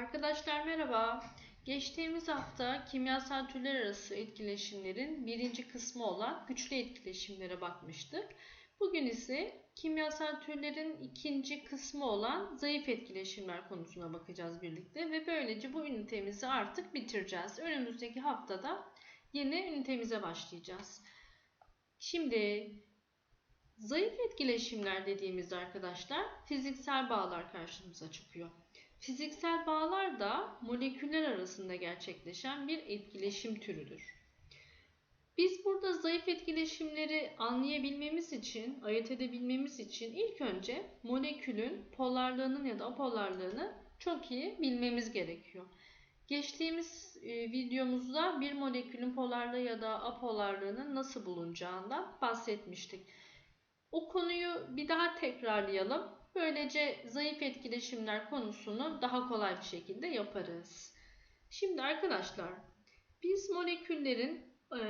Arkadaşlar merhaba. Geçtiğimiz hafta kimyasal türler arası etkileşimlerin birinci kısmı olan güçlü etkileşimlere bakmıştık. Bugün ise kimyasal türlerin ikinci kısmı olan zayıf etkileşimler konusuna bakacağız birlikte ve böylece bu ünitemizi artık bitireceğiz. Önümüzdeki haftada yeni ünitemize başlayacağız. Şimdi zayıf etkileşimler dediğimizde arkadaşlar fiziksel bağlar karşımıza çıkıyor. Fiziksel bağlar da moleküller arasında gerçekleşen bir etkileşim türüdür. Biz burada zayıf etkileşimleri anlayabilmemiz için, ayırt edebilmemiz için ilk önce molekülün polarlığının ya da apolarlığını çok iyi bilmemiz gerekiyor. Geçtiğimiz e, videomuzda bir molekülün polarlığı ya da apolarlığının nasıl bulunacağından bahsetmiştik. O konuyu bir daha tekrarlayalım. Böylece zayıf etkileşimler konusunu daha kolay bir şekilde yaparız. Şimdi arkadaşlar biz moleküllerin e,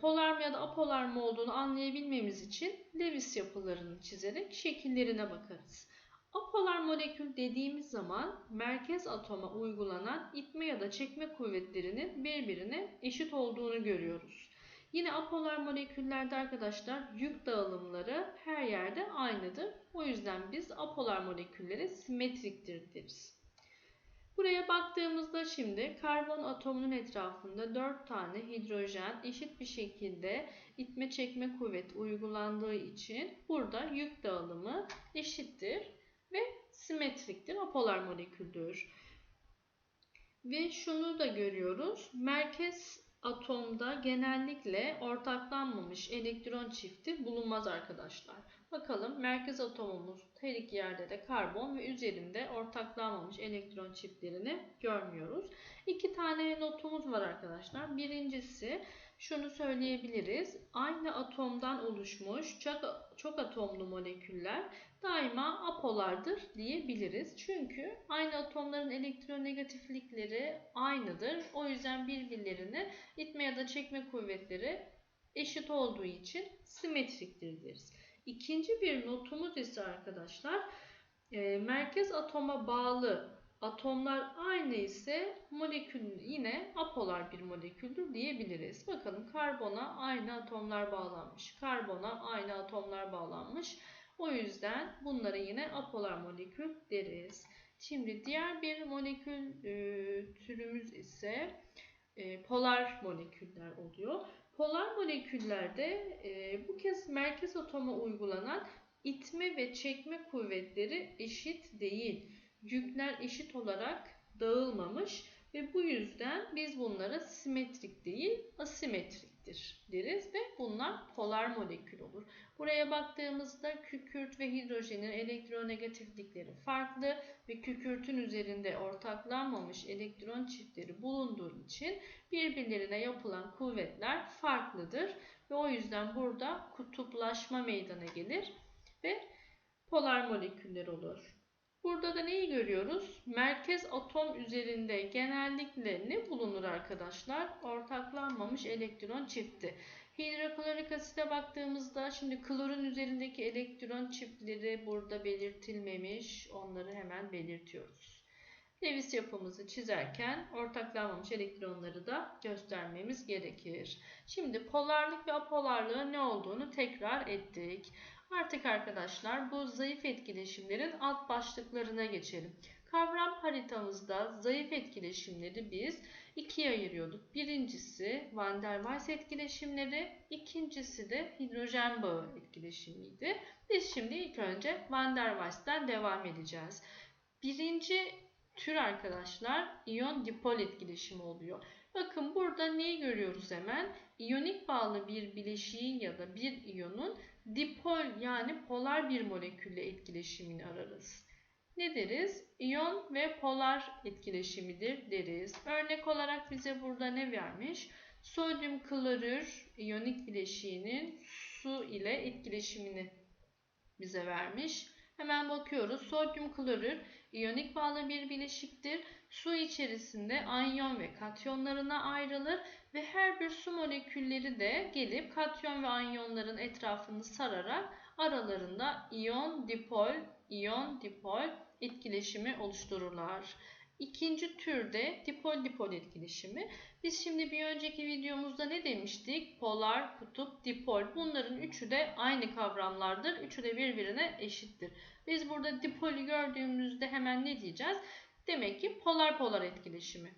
polar mı ya da apolar mı olduğunu anlayabilmemiz için Lewis yapılarını çizerek şekillerine bakarız. Apolar molekül dediğimiz zaman merkez atoma uygulanan itme ya da çekme kuvvetlerinin birbirine eşit olduğunu görüyoruz. Yine apolar moleküllerde arkadaşlar yük dağılımları her yerde aynıdır. O yüzden biz apolar molekülleri simetriktir deriz. Buraya baktığımızda şimdi karbon atomunun etrafında 4 tane hidrojen eşit bir şekilde itme çekme kuvvet uygulandığı için burada yük dağılımı eşittir ve simetriktir. Apolar moleküldür. Ve şunu da görüyoruz. Merkez atomda genellikle ortaklanmamış elektron çifti bulunmaz arkadaşlar. Bakalım merkez atomumuz her iki yerde de karbon ve üzerinde ortaklanmamış elektron çiftlerini görmüyoruz. İki tane notumuz var arkadaşlar. Birincisi şunu söyleyebiliriz. Aynı atomdan oluşmuş çok, çok atomlu moleküller daima apolardır diyebiliriz. Çünkü aynı atomların elektronegatiflikleri aynıdır. O yüzden birbirlerini itme ya da çekme kuvvetleri eşit olduğu için simetriktir deriz. İkinci bir notumuz ise arkadaşlar e, merkez atoma bağlı atomlar aynı ise molekül yine apolar bir moleküldür diyebiliriz. Bakalım karbona aynı atomlar bağlanmış. Karbona aynı atomlar bağlanmış. O yüzden bunlara yine apolar molekül deriz. Şimdi diğer bir molekül e, türümüz ise e, polar moleküller oluyor. Polar moleküllerde e, bu kez merkez atoma uygulanan itme ve çekme kuvvetleri eşit değil. Yükler eşit olarak dağılmamış ve bu yüzden biz bunlara simetrik değil asimetriktir deriz ve bunlar polar molekül olur. Buraya baktığımızda kükürt ve hidrojenin elektronegatiflikleri farklı ve kükürtün üzerinde ortaklanmamış elektron çiftleri bulunduğu için birbirlerine yapılan kuvvetler farklıdır ve o yüzden burada kutuplaşma meydana gelir ve polar moleküller olur. Burada da neyi görüyoruz? Merkez atom üzerinde genellikle ne bulunur arkadaşlar? Ortaklanmamış elektron çifti. Hidroklorik asite baktığımızda şimdi klorun üzerindeki elektron çiftleri burada belirtilmemiş. Onları hemen belirtiyoruz. Lewis yapımızı çizerken ortaklanmamış elektronları da göstermemiz gerekir. Şimdi polarlık ve apolarlığın ne olduğunu tekrar ettik. Artık arkadaşlar bu zayıf etkileşimlerin alt başlıklarına geçelim. Kavram haritamızda zayıf etkileşimleri biz ikiye ayırıyorduk. Birincisi Van der Waals etkileşimleri, ikincisi de hidrojen bağı etkileşimiydi. Biz şimdi ilk önce Van der Waals'ten devam edeceğiz. Birinci tür arkadaşlar iyon dipol etkileşimi oluyor. Bakın burada neyi görüyoruz hemen? İyonik bağlı bir bileşiğin ya da bir iyonun dipol yani polar bir molekülle etkileşimini ararız. Ne deriz? İyon ve polar etkileşimidir deriz. Örnek olarak bize burada ne vermiş? Sodyum klorür iyonik bileşiğinin su ile etkileşimini bize vermiş. Hemen bakıyoruz. Sodyum klorür iyonik bağlı bir bileşiktir. Su içerisinde anyon ve katyonlarına ayrılır ve her bir su molekülleri de gelip katyon ve anyonların etrafını sararak aralarında iyon dipol, iyon dipol etkileşimi oluştururlar. İkinci türde dipol-dipol etkileşimi. Biz şimdi bir önceki videomuzda ne demiştik? Polar, kutup, dipol. Bunların üçü de aynı kavramlardır. Üçü de birbirine eşittir. Biz burada dipolü gördüğümüzde hemen ne diyeceğiz? Demek ki polar-polar etkileşimi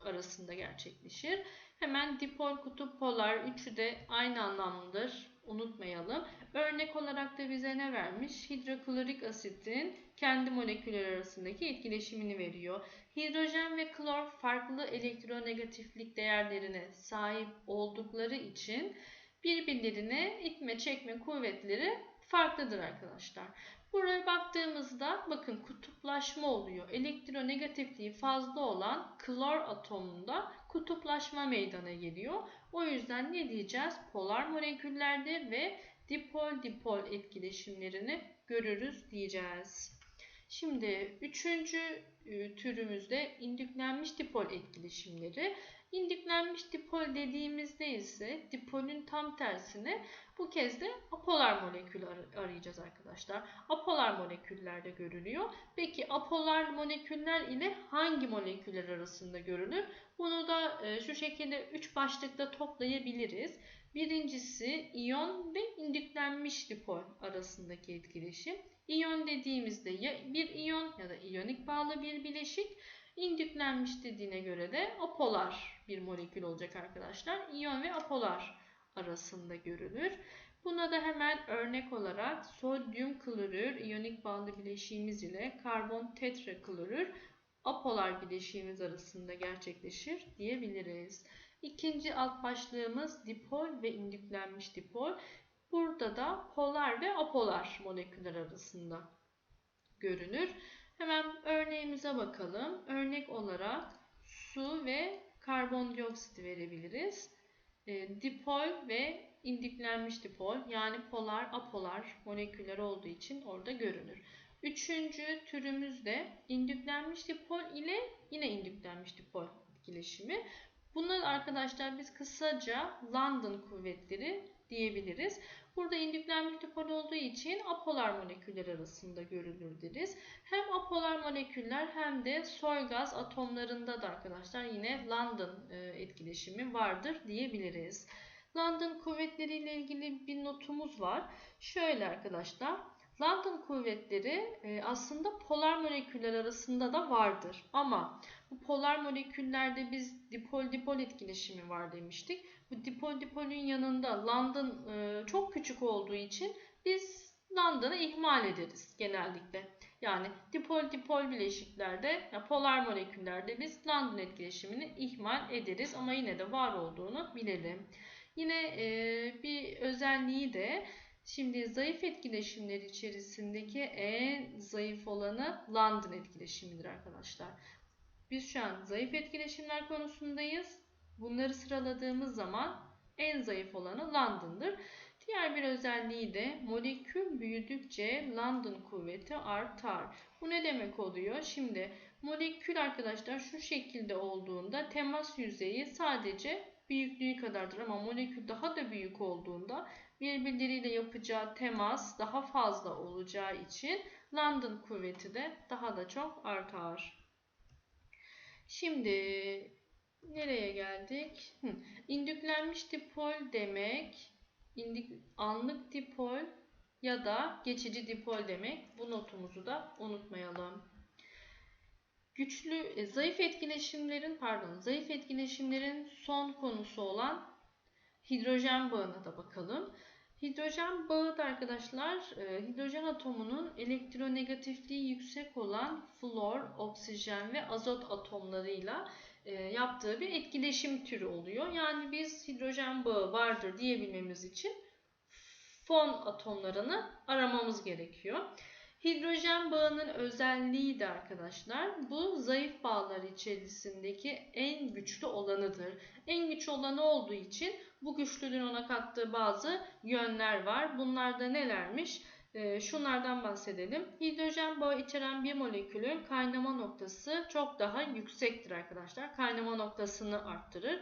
arasında gerçekleşir. Hemen dipol, kutup, polar üçü de aynı anlamlıdır. Unutmayalım. Örnek olarak da bize ne vermiş? Hidroklorik asitin kendi molekülleri arasındaki etkileşimini veriyor. Hidrojen ve klor farklı elektronegatiflik değerlerine sahip oldukları için birbirlerine itme çekme kuvvetleri farklıdır arkadaşlar. Buraya baktığımızda bakın kutuplaşma oluyor. Elektronegatifliği fazla olan klor atomunda kutuplaşma meydana geliyor. O yüzden ne diyeceğiz? Polar moleküllerde ve dipol-dipol etkileşimlerini görürüz diyeceğiz. Şimdi üçüncü e, türümüzde indüklenmiş dipol etkileşimleri. İndüklenmiş dipol dediğimizde ise dipolün tam tersine bu kez de apolar molekül arayacağız arkadaşlar. Apolar moleküllerde görülüyor. Peki apolar moleküller ile hangi moleküller arasında görülür? Bunu da e, şu şekilde 3 başlıkta toplayabiliriz. Birincisi iyon ve indüklenmiş dipol arasındaki etkileşim. İyon dediğimizde ya bir iyon ya da iyonik bağlı bir bileşik. İndüklenmiş dediğine göre de apolar bir molekül olacak arkadaşlar. İyon ve apolar arasında görülür. Buna da hemen örnek olarak sodyum klorür iyonik bağlı bileşiğimiz ile karbon tetraklorür apolar bileşiğimiz arasında gerçekleşir diyebiliriz. İkinci alt başlığımız dipol ve indüklenmiş dipol. Burada da polar ve apolar moleküller arasında görünür. Hemen örneğimize bakalım. Örnek olarak su ve karbondioksit verebiliriz. E, dipol ve indüklenmiş dipol yani polar apolar moleküller olduğu için orada görünür. Üçüncü türümüz de indüklenmiş dipol ile yine indüklenmiş dipol etkileşimi. Bunlar arkadaşlar biz kısaca London kuvvetleri diyebiliriz. Burada indüklenmiş dipol olduğu için apolar moleküller arasında görülür deriz. Hem apolar moleküller hem de soy gaz atomlarında da arkadaşlar yine London e, etkileşimi vardır diyebiliriz. London kuvvetleri ile ilgili bir notumuz var. Şöyle arkadaşlar. London kuvvetleri e, aslında polar moleküller arasında da vardır. Ama bu polar moleküllerde biz dipol-dipol etkileşimi var demiştik. Bu dipol-dipolün yanında London e, çok küçük olduğu için biz London'ı ihmal ederiz genellikle. Yani dipol-dipol bileşiklerde, polar moleküllerde biz London etkileşimini ihmal ederiz. Ama yine de var olduğunu bilelim. Yine e, bir özelliği de Şimdi zayıf etkileşimler içerisindeki en zayıf olanı London etkileşimidir arkadaşlar. Biz şu an zayıf etkileşimler konusundayız. Bunları sıraladığımız zaman en zayıf olanı London'dır. Diğer bir özelliği de molekül büyüdükçe London kuvveti artar. Bu ne demek oluyor? Şimdi molekül arkadaşlar şu şekilde olduğunda temas yüzeyi sadece büyüklüğü kadardır ama molekül daha da büyük olduğunda birbirleriyle yapacağı temas daha fazla olacağı için London kuvveti de daha da çok artar. Şimdi nereye geldik? Hı. İndüklenmiş dipol demek indik, anlık dipol ya da geçici dipol demek. Bu notumuzu da unutmayalım. Güçlü, e, zayıf etkileşimlerin pardon, zayıf etkileşimlerin son konusu olan hidrojen bağına da bakalım. Hidrojen bağı da arkadaşlar e, hidrojen atomunun elektronegatifliği yüksek olan flor, oksijen ve azot atomlarıyla e, yaptığı bir etkileşim türü oluyor. Yani biz hidrojen bağı vardır diyebilmemiz için fon atomlarını aramamız gerekiyor. Hidrojen bağının özelliği de arkadaşlar bu zayıf bağlar içerisindeki en güçlü olanıdır. En güçlü olanı olduğu için bu güçlülüğün ona kattığı bazı yönler var. Bunlar da nelermiş? Ee, şunlardan bahsedelim. Hidrojen bağı içeren bir molekülün kaynama noktası çok daha yüksektir arkadaşlar. Kaynama noktasını arttırır.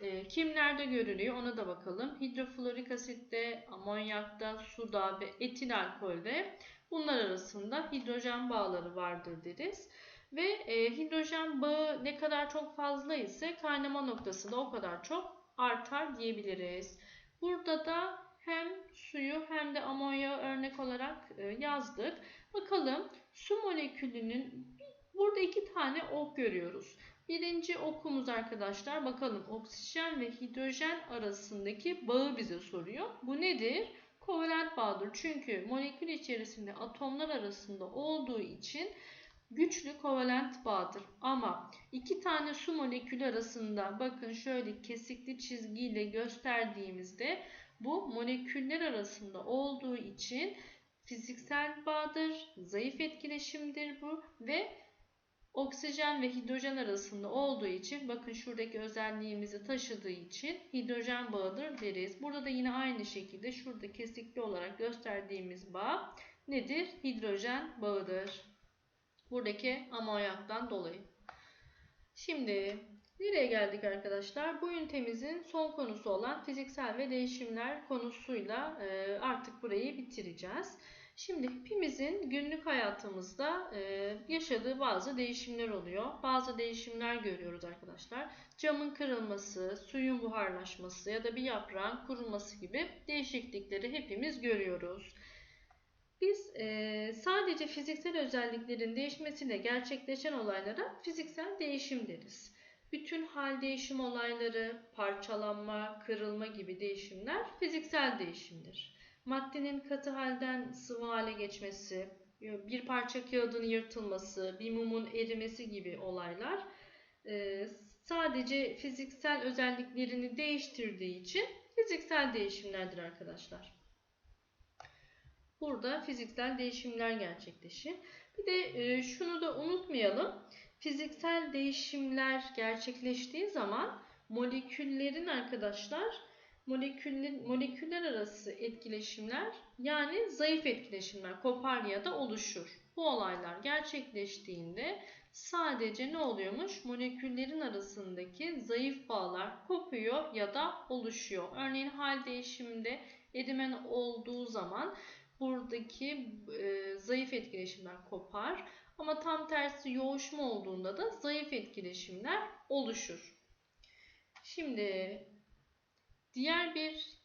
Ee, kimlerde görülüyor ona da bakalım. Hidroflorik asitte, amonyakta, suda ve etil alkolde bunlar arasında hidrojen bağları vardır deriz. Ve e, hidrojen bağı ne kadar çok fazla ise kaynama noktası da o kadar çok artar diyebiliriz. Burada da hem suyu hem de amonya örnek olarak e, yazdık. Bakalım su molekülünün burada iki tane ok görüyoruz. Birinci okumuz arkadaşlar bakalım oksijen ve hidrojen arasındaki bağı bize soruyor. Bu nedir? Kovalent bağdır. Çünkü molekül içerisinde atomlar arasında olduğu için güçlü kovalent bağdır. Ama iki tane su molekülü arasında bakın şöyle kesikli çizgiyle gösterdiğimizde bu moleküller arasında olduğu için fiziksel bağdır, zayıf etkileşimdir bu ve oksijen ve hidrojen arasında olduğu için bakın şuradaki özelliğimizi taşıdığı için hidrojen bağıdır deriz. Burada da yine aynı şekilde şurada kesikli olarak gösterdiğimiz bağ nedir? Hidrojen bağıdır. Buradaki amonyaktan dolayı. Şimdi nereye geldik arkadaşlar? Bu ünitemizin son konusu olan fiziksel ve değişimler konusuyla artık burayı bitireceğiz. Şimdi hepimizin günlük hayatımızda e, yaşadığı bazı değişimler oluyor. Bazı değişimler görüyoruz arkadaşlar. Camın kırılması, suyun buharlaşması ya da bir yaprağın kurulması gibi değişiklikleri hepimiz görüyoruz. Biz e, sadece fiziksel özelliklerin değişmesiyle gerçekleşen olaylara fiziksel değişim deriz. Bütün hal değişim olayları, parçalanma, kırılma gibi değişimler fiziksel değişimdir. Maddenin katı halden sıvı hale geçmesi, bir parça kağıdın yırtılması, bir mumun erimesi gibi olaylar e, sadece fiziksel özelliklerini değiştirdiği için fiziksel değişimlerdir arkadaşlar. Burada fiziksel değişimler gerçekleşir. Bir de e, şunu da unutmayalım. Fiziksel değişimler gerçekleştiği zaman moleküllerin arkadaşlar moleküller, moleküller arası etkileşimler yani zayıf etkileşimler kopar ya da oluşur. Bu olaylar gerçekleştiğinde sadece ne oluyormuş? Moleküllerin arasındaki zayıf bağlar kopuyor ya da oluşuyor. Örneğin hal değişiminde erimen olduğu zaman buradaki e, zayıf etkileşimler kopar. Ama tam tersi yoğuşma olduğunda da zayıf etkileşimler oluşur. Şimdi diğer bir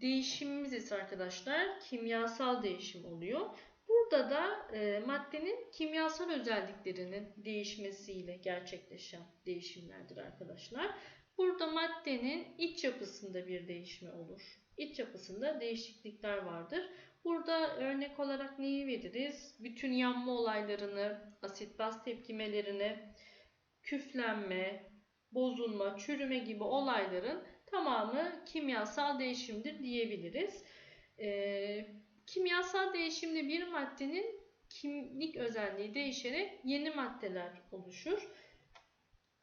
değişimimiz ise arkadaşlar kimyasal değişim oluyor. Burada da e, maddenin kimyasal özelliklerinin değişmesiyle gerçekleşen değişimlerdir arkadaşlar. Burada maddenin iç yapısında bir değişme olur. İç yapısında değişiklikler vardır. Burada örnek olarak neyi veririz? Bütün yanma olaylarını, asit baz tepkimelerini, küflenme, bozulma, çürüme gibi olayların tamamı kimyasal değişimdir diyebiliriz. Ee, kimyasal değişimde bir maddenin kimlik özelliği değişerek yeni maddeler oluşur.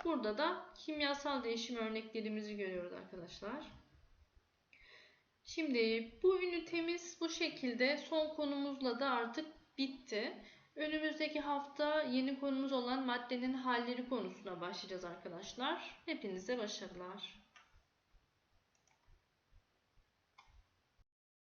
Burada da kimyasal değişim örneklerimizi görüyoruz arkadaşlar. Şimdi bu ünitemiz bu şekilde son konumuzla da artık bitti. Önümüzdeki hafta yeni konumuz olan maddenin halleri konusuna başlayacağız arkadaşlar. Hepinize başarılar.